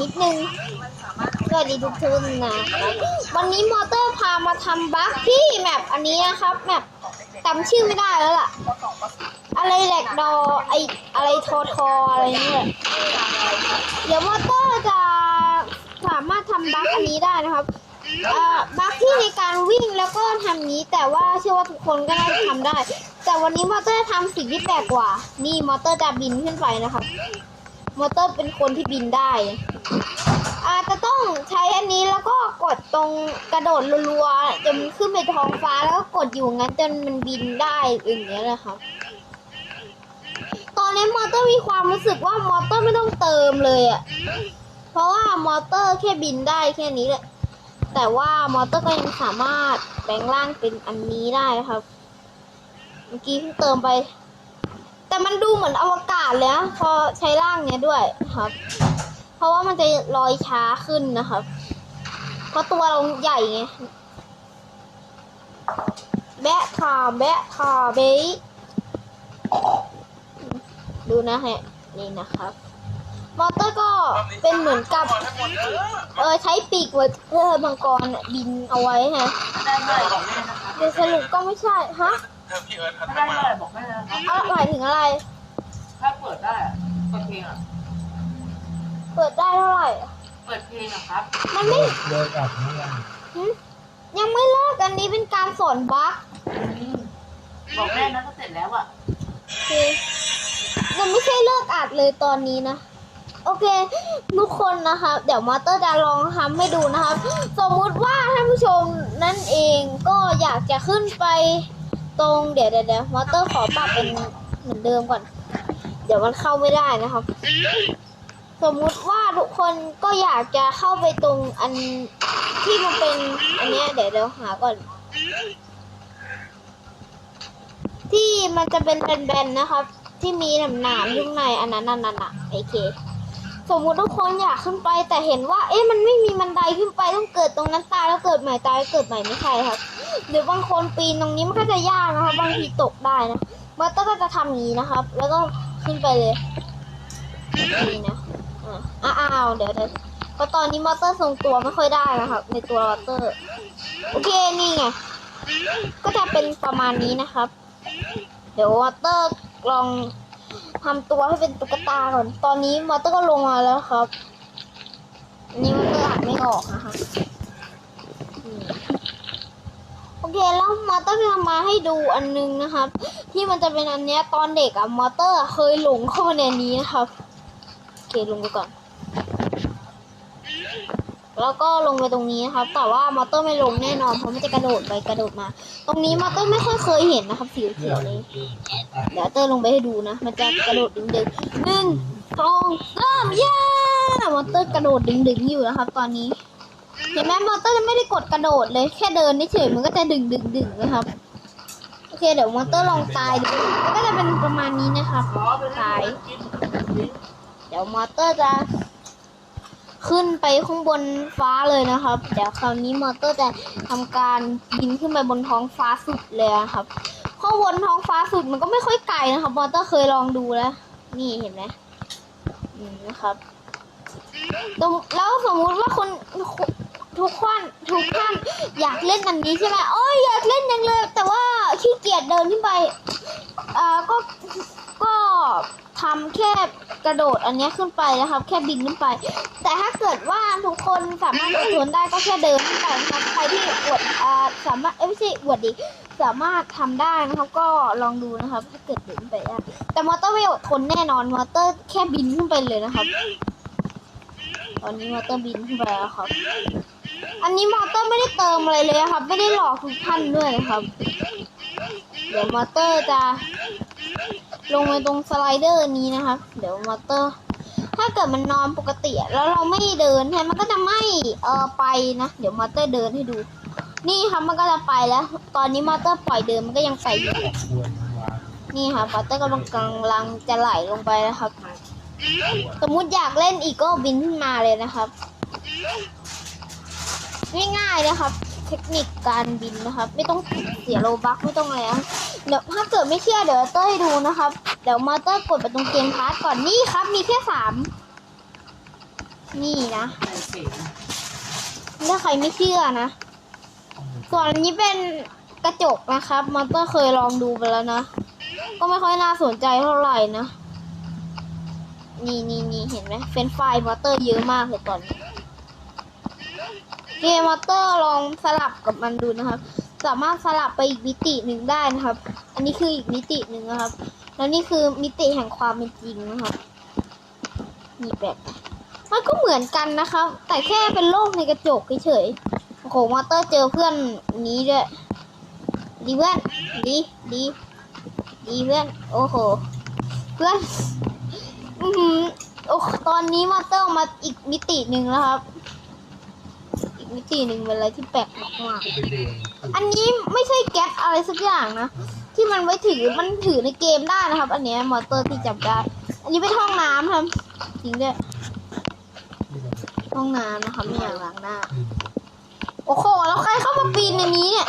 นิดนึงสวัสดีทุกท่านนะวันนี้มอเตอร์พามาทำบั๊กที่แมปอันนี้นะครับแมปจำชื่อไม่ได้แล้วล่ะ อะไรแหลกดอไออะไรทอทออะไรเนี่ยเดี๋ยวมอเตอร์จะสามารถทำบั๊กอันนี้ได้นะครับบั๊กที่ในการวิ่งแล้วก็ทำนี้ แต่ว่าเชื่อว่าทุกคนก็น่าจะทำได้ แต่วันนี้มอเตอร์ทำสิ่งที่แปลกกว่า นี่มอเตอร์จะบินขึ้นไปนะครับ มอเตอร์เป็นคนที่บินได้อาจจะต้องใช้อันนี้แล้วก็กดตรงกระโดดรัวๆจนขึ้นไปท้องฟ้าแล้วก็กดอยู่งั้นจนมันบินได้อย่างเงี้ยเลยครับตอนนี้มอเตอร์มีความรู้สึกว่ามอเตอร์ไม่ต้องเติมเลยอะเพราะว่ามอเตอร์แค่บินได้แค่นี้แหละแต่ว่ามอเตอร์ก็ยังสามารถแปลงร่างเป็นอันนี้ได้ครับ เมื่อกี้เพิ่งเติมไป แต่มันดูเหมือนอวกาศเลยนะพอใช้ร่างเนี้ยด้วยครับ เพราะว่ามันจะลอยช้าขึ้นนะครับ เพราะตัวเราใหญ่ไงแบะคาแบะคาเบยดูนะฮะนี่นะครับ มอเตอร์ก็เป็นเหมือนกับ เออใช้ปีกไว้เพื่อมังกรบินเอาไว้ฮะแต่สรุปก็ไม่ใช่ฮะ เธอพี่เอิร์ธพันถ้าธุ์ได้มาเมื่อไหร่บอกแม่นะครับเอาหมายถึงอะไร ถ้าเปิดได้อะเปิดเพลงอะ เปิดได้เท่าไหร่อะเปิดเพลงอะครับ มันไม่เลิกอัดเมื่อไหร่หึยังไม่เลิกอันนี้เป็นการสอนบั๊กอืมบอกแม่นะถ้าเสร็จแล้วอะคือมันไม่ใช่เลิกอัดเลยตอนนี้นะ โอเค ทุกคนนะคะเดี๋ยวมอเตอร์จะลองทำให้ดูนะครับ สมมุติว่าท่านผู้ชมนั่นเองก็อยากจะขึ้นไป ตรงเดี๋ยวเดี๋ยวเดี๋ยวมอเตอร์ขอปรับเป็นเหมือนเดิมก่อน เดี๋ยวมันเข้าไม่ได้นะครับ สมมุติว่าทุกคนก็อยากจะเข้าไปตรงอันที่มันเป็นอันเนี้ยเดี๋ยวเดี๋ยวหาก่อน ที่มันจะเป็นแบนๆนะครับ ที่มีหนามๆอยู่ข้างในอันนั้นนั่นน่ะโอเคสมมุติทุกคนอยากขึ้นไปแต่เห็นว่า เอ๊ะมันไม่มีบันไดขึ้นไปต้องเกิดตรงนั้นตายแล้วเกิดใหม่ตายแล้วเกิดใหม่ไม่ใช่ครับ หรือบางคนปีนตรงนี้มันก็จะยากนะครับบางทีตกได้นะมอเตอร์ก็จะทำนี้นะครับ แล้วก็ขึ้นไปเลยนี่นะอะอ้าวเดี๋ยวเดี๋ยวเพราะตอนนี้มอเตอร์ทรงตัวไม่ค่อยได้นะครับ ในตัวมอเตอร์ โอเคนี่ไงก็จะเป็นประมาณนี้นะครับ เดี๋ยววอเตอร์ลองทำตัวให้เป็นตุ๊กตาก่อน ตอนนี้วอเตอร์ก็ลงมาแล้วครับนนี้วอเตอร์อ่านไม่ออกนะคะอืม โอเคแล้วมอเตอร์จะมาให้ดูอันนึงนะครับ ที่มันจะเป็นอันเนี้ยตอนเด็กอะมอเตอร์เคยหลงเข้ามาในนี้นะครับโอเคลงไปก่อน แล้วก็ลงไปตรงนี้นะครับ แต่ว่ามอเตอร์ไม่ลงแน่นอนเพราะมันจะกระโดดไปกระโดดมา ตรงนี้มอเตอร์ไม่ค่อยเคยเห็นนะครับสีเขียวๆนี้เดี๋ยวเตอร์ลงไปให้ดูนะ มันจะกระโดดดึงดึงหนึ่งสองสามย่ามอเตอร์กระโดดดึงดึงอยู่นะครับ ตอนนี้ เห็นไหมมอเตอร์จะไม่ได้กดกระโดดเลย แค่เดินเฉยมันก็จะดึงดึงดึงนะครับ โอเคเดี๋ยวมอเตอร์ลองตายดูมันก็จะเป็นประมาณนี้นะครับเป็นตาย เดี๋ยวมอเตอร์จะ ขึ้นไปข้างบนฟ้าเลยนะครับ เดี๋ยวคราวนี้มอเตอร์จะทำการบินขึ้นไปบนท้องฟ้าสุดเลยครับ ข้างบนท้องฟ้าสุดมันก็ไม่ค่อยไกลนะครับ มอเตอร์เคยลองดูแล้ว นี่เห็นไหมนะครับแล้วสมมุติว่าคน ทุกคนทุกท่านอยากเล่นอันนี้ใช่ไหมโอ้ยอยากเล่นยังเลย แต่ว่าขี้เกียจเดินขึ้นไปอ่าก็ก็ทำแค่กระโดดอันเนี้ยขึ้นไปนะครับ แค่บินขึ้นไป แต่ถ้าเกิดว่าทุกคนสามารถอดทนได้ก็แค่เดินขึ้นไปนะครับใครที่อวดอ่าสามารถเอ้ยไม่ใช่อวดดิสามารถทำได้นะครับ ก็ลองดูนะครับ ถ้าเกิดเดินขึ้นไปได้แต่มอเตอร์ไม่อดทนแน่นอนมอเตอร์แค่บินขึ้นไปเลยนะครับ ตอนนี้มอเตอร์บินขึ้นไปแล้วครับ อันนี้มอเตอร์ไม่ได้เติมอะไรเลยครับ ไม่ได้หลอกทุกท่านด้วยนะครับ เดี๋ยวมอเตอร์จะลงไปตรงสไลเดอร์นี้นะครับ เดี๋ยวมอเตอร์ ถ้าเกิดมันนอนปกติแล้วเราไม่เดินใช่มันก็จะไม่เออไปนะ เดี๋ยวมอเตอร์เดินให้ดู นี่ครับมันก็จะไปแล้ว ตอนนี้มอเตอร์ปล่อยเดินมันก็ยังไปอยู่ นี่ค่ะมอเตอร์กำลังกำลังจะไหลลงไปนะครับ สมมุติอยากเล่นอีกก็บินขึ้นมาเลยนะครับ ง่ายๆนะครับ เทคนิคการบินนะครับ ไม่ต้องเสียโลบักไม่ต้องอะไรนะเดี๋ยวถ้าเกิดไม่เชื่อเดี๋ยวเต้ยให้ดูนะครับ เดี๋ยวมอเตอร์กดไปตรงเกมพาร์ทก่อนนี่ครับ มีแค่สามนี่นะถ้าใครไม่เชื่อนะส่วนอันนี้เป็นกระจกนะครับมอเตอร์เคยลองดูไปแล้วนะ ก็ไม่ค่อยน่าสนใจเท่าไหร่นะ นี่นี่นี่เห็นไหมเฟนช์ฟมอเตอร์เยอะมากเลยตอนนี้ เกมมอเตอร์ลองสลับกับมันดูนะครับ สามารถสลับไปอีกมิติหนึ่งได้นะครับ อันนี้คืออีกมิติหนึ่งนะครับ แล้วนี่คือมิติแห่งความเป็นจริงนะครับนี่แบบมันก็เหมือนกันนะครับ แต่แค่เป็นโลกในกระจกเฉยๆโอ้โหมอเตอร์เจอเพื่อนนี้ด้วย ดีเพื่อนดีดีดีเพื่อนโอ้โห เพื่อน อือโอ้ตอนนี้มอเตอร์มาอีกมิติหนึ่งแล้วครับ มิติหนึ่งเป็นอะไรที่แปลกมากๆไปดูอันนี้ไม่ใช่แก๊สอะไรสักอย่างนะ ที่มันไว้ถือมันถือในเกมได้นะครับ อันเนี้ยมอเตอร์ที่จับได้ อันนี้เป็นห้องน้ำครับจริงด้วยที่เราห้องน้ำนะครับมีอ่างล้างหน้าอืมโอ้โหแล้วใครเข้ามาปีนในนี้เนี่ย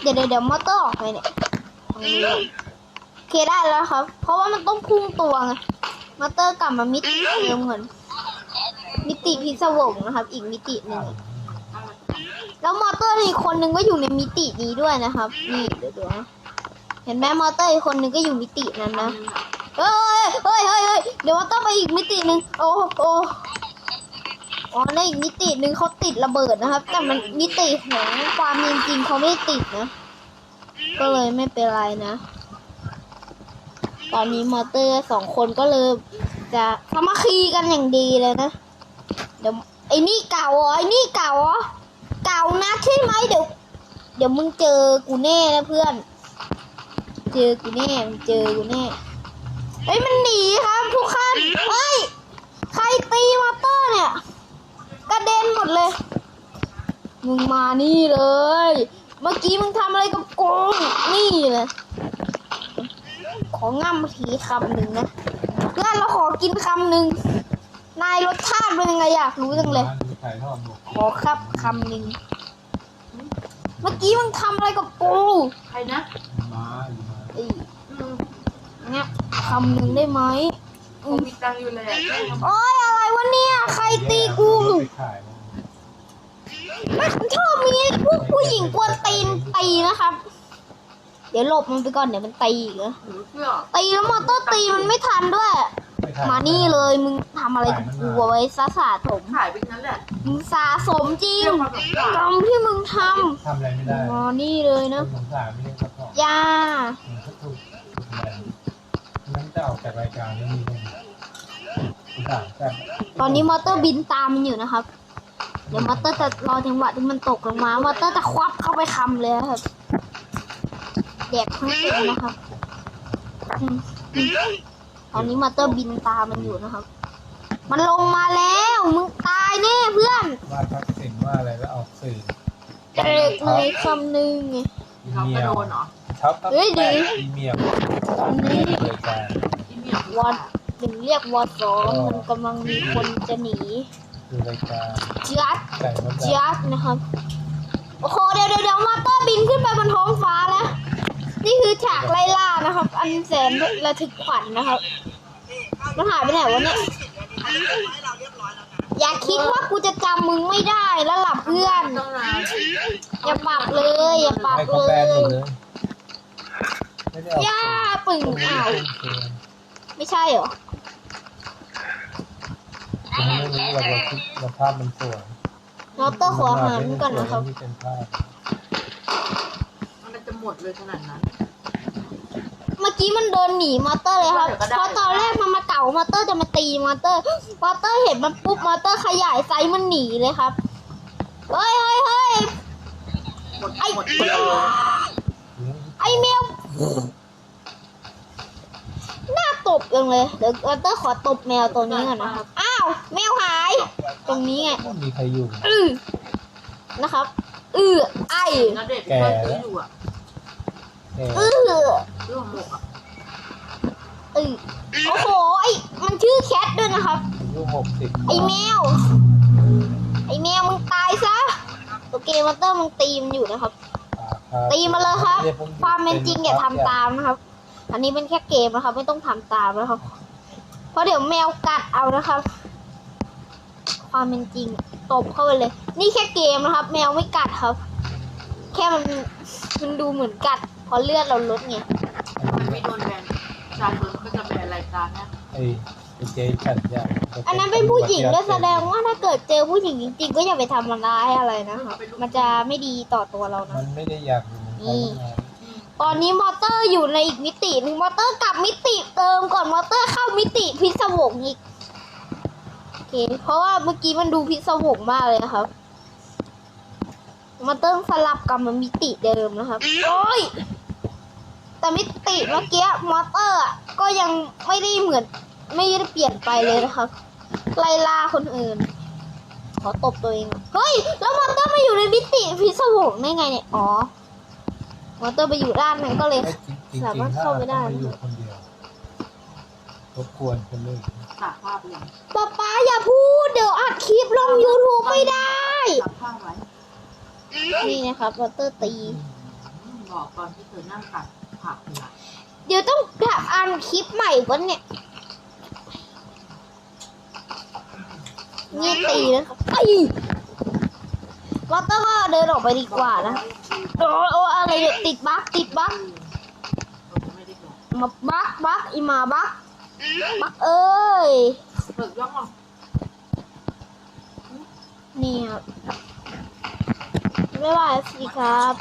เดี๋ยวเดี๋ยวเดี๋ยวมอเตอร์ออกไปเนี่ยตรงนี้เลยโอเคได้แล้วครับ เพราะว่ามันต้องพุ่งตัวไงมอเตอร์กลับมามิติเดิมเหมือน มิติพิศวงนะครับ อีกมิติหนึ่งแล้วมอเตอร์อีกคนนึงก็อยู่ในมิตินี้ด้วยนะครับ นี่เดี๋ยวเห็นไหมมอเตอร์อีกคนนึงก็อยู่มิตินั้นนะเฮ้ยเฮ้ยเฮ้ยเฮ้ยเดี๋ยวมอเตอร์ไปอีกมิติหนึ่งโอ้โอ้อ๋อในอีกมิติหนึ่งเขาติดระเบิดนะครับ แต่มันมิติของความจริงเขาไม่ติดนะ ก็เลยไม่เป็นไรนะ ตอนนี้มอเตอร์สองคนก็เลยจะสามัคคีกันอย่างดีเลยนะ ดี๋ยวไอ้นี่เก่าเหรอไอ้นี่เก่าเหรอเก่านะใช่ไหมเดี๋ยว เดี๋ยวมึงเจอกูแน่นะเพื่อน เจอกูแน่มึงเจอกูแน่เฮ้ยมันหนีครับทุกท่านเฮ้ยใครตีมอเตอร์เนี่ยกระเด็นหมดเลย มึงมานี่เลย เมื่อกี้มึงทำอะไรกับกูนี่เลยของง่ำทีคำหนึ่งนะเพื่อนเราขอกินคำหนึ่ง นายรสชาติเป็นยังไงอยากรู้จังเลยร้านดูถ่ายทอดหมดขอครับคำหนึ่งเมื่อกี้มึงทำอะไรกับกูใครนะม้าอยู่มาไอ้อืมเนี่ยคำหนึ่งได้ไหมผมมีตังค์อยู่เลยอะแม่ทำโอ้ยอะไรวะเนี่ย ใครตีกูไปขายมาชอบมีพวกผู้หญิงกวนตีนตีนะครับ เดี๋ยวหลบมันไปก่อนเดี๋ยวมันตีอีกนะหนูเชื่อตีแล้วมอเตอร์ตีมันไม่ทันด้วยไปขาย มานี่เลยมึงทำอะไรกับกูเอาไว้ซะสะสมขายไปนั้นแหละมึงสะสมจริงเรื่องความสงสารกรรมที่มึงททำอะไรไม่ได้ำมานี่เลยนะสงสารไม่ได้ครับพ่ออยามันก็ถูกถูกอะไรนั้นจะออกจากรายการแล้วมีคนสงสารแต่ตอนนี้มอเตอร์บินตามมันอยู่นะครับ เดี๋ยวมอเตอร์จะรอจังหวะที่มันตกลงมามอเตอร์จะควับเข้าไปคำเลยครับแดกทั้งตัวนะครับอืมอืม ตอนนี้มอเตอร์บินตามมันอยู่นะครับ มันลงมาแล้วมึงตายแน่เพื่อนว่าทักษิณว่าอะไรแล้วออกสื่อเด็กเลยคำหนึ่งไงอีเขาเมีกระยโดวนเหรอช็อปตั้งเฮ้ยดีแต่อีเมียวนี่รายการอีเมียววันถึงเรียกวอสองมันกำลังมีคนจะหนีดูรายการจัดไก่มดแดงจัดนะครับ โอ้โหเดี๋ยวเดี๋ยวเดี๋ยวมอเตอร์บินขึ้นไปบนท้องฟ้าแล้ว นี่คือฉากไล่ล่านะครับ อันแสนระทึกขวัญนะครับ มันหายไปไหนวะเนี่ย อย่าคิดว่ากูจะจำมึงไม่ได้แล้วหลับเพื่อนต้องนานอย่าปรับเลย อย่าปรับให้เลเขาแบนหมยดเลยไม่ได้ออกย่าสื่อปึ่งตรงนี้อ้าวเป็นเกมไม่ใช่เหรอ ผมไม่รู้เราเราคิดเราภาพมันสวยมอเตอร์ขออาหารก่อนนะครับ ที่เป็นภาพมันจะหมดเลยขนาดนั้น เมื่อกี้มันเดินหนีมอเตอร์เลยครับเดี๋ยวก็ได้เพราะตอนแรกมันมาเก่ามอเตอร์จะมาตีมอเตอร์ มอเตอร์เห็นมันปุ๊บมอเตอร์ขยายไซส์มันหนีเลยครับ เฮ้ยเฮ้ยเฮ้ยหมดหมดหมดเลยไอแมวหน้าตบจังเลย เดี๋ยวมอเตอร์ขอตบแมวตัวนี้ก่อนนะครับ อ้าว แมวหาย ตรงนี้ไงไม่มีใครอยู่อือนะครับ อือไอนาเด็กที่เคยซื้ออยู่อะแต่อือเรื่องหมกอะอือโอ้โหไอมันชื่อแคทด้วยนะครับอายุหกสิบไอแมว ไอแมวมึงตายซะโอเคมอเตอร์มึงตีมันอยู่นะครับ ตีมาเลยครับ ความเป็นจริงอย่าทำตามนะครับ อันนี้เป็นแค่เกมนะครับ ไม่ต้องทำตามนะครับ เพราะเดี๋ยวแมวกัดเอานะครับ ความเป็นจริงตบเข้าไปเลย นี่แค่เกมนะครับ แมวไม่กัดครับ แค่มันมันดูเหมือนกัดเพราะเลือดเราลดไง มันไม่โดนแบนชาชนก็จะแบนรายการนะไอ้ไอ้เจ๊ฉันจะอันนั้นเป็นผู้หญิงก็แสดงว่าถ้าเกิดเจอผู้หญิงจริงๆก็อย่าไปทำมันร้ายอะไรนะครับมันจะไม่ดีต่อตัวเรานะมันไม่ได้อยากอยู่ในเขาไงตอนนี้มอเตอร์อยู่ในอีกมิติหนึ่งมอเตอร์กลับมิติเติมก่อนมอเตอร์เข้ามิติพิศวงอีกโอเคเพราะว่าเมื่อกี้มันดูพิศวงมากเลยนะครับมอเตอร์สลับกลับมามิติเดิมนะครับโอ้ย แต่มิติเมื่อกี้มอเตอร์อะก็ยังไม่ได้เหมือน ไม่ได้เปลี่ยนไปเลยนะครับ ไล่ล่าคนอื่น ขอตบตัวเองก่อนเฮ้ย แล้วมอเตอร์มาอยู่ในมิติพิศวงได้ไงเนี่ย อ๋อ มอเตอร์ไปอยู่ด้านนั้นก็เลยไอ้จริงๆสามารถเข้าไปได้ ถ้าอยู่คนเดียวรบกวนคนอื่นตักภาพเลยป๊าป๊าอย่าพูด เดี๋ยวอัดคลิปลง YouTube ไม่ได้ตักภาพไว้นี่นะครับมอเตอร์ตีอืมบอกตอนที่เธอนั่งตัด ผักเนี่ยเดี๋ยวต้องแบบอ่านคลิปใหม่วะเนี่ยนี่ตีนะไอ้อเตอร์ก็เดินออกไปดีกว่านะโอ้โอ้อะไรเนี่ยติดบั๊กติดบั๊กเราไม่ได้บอกมาบั๊กบั๊กอีมาบั๊กบั๊กเอ้ยเปิดย่องอะนี่ครับบ๊ายบายสวัสดีครับ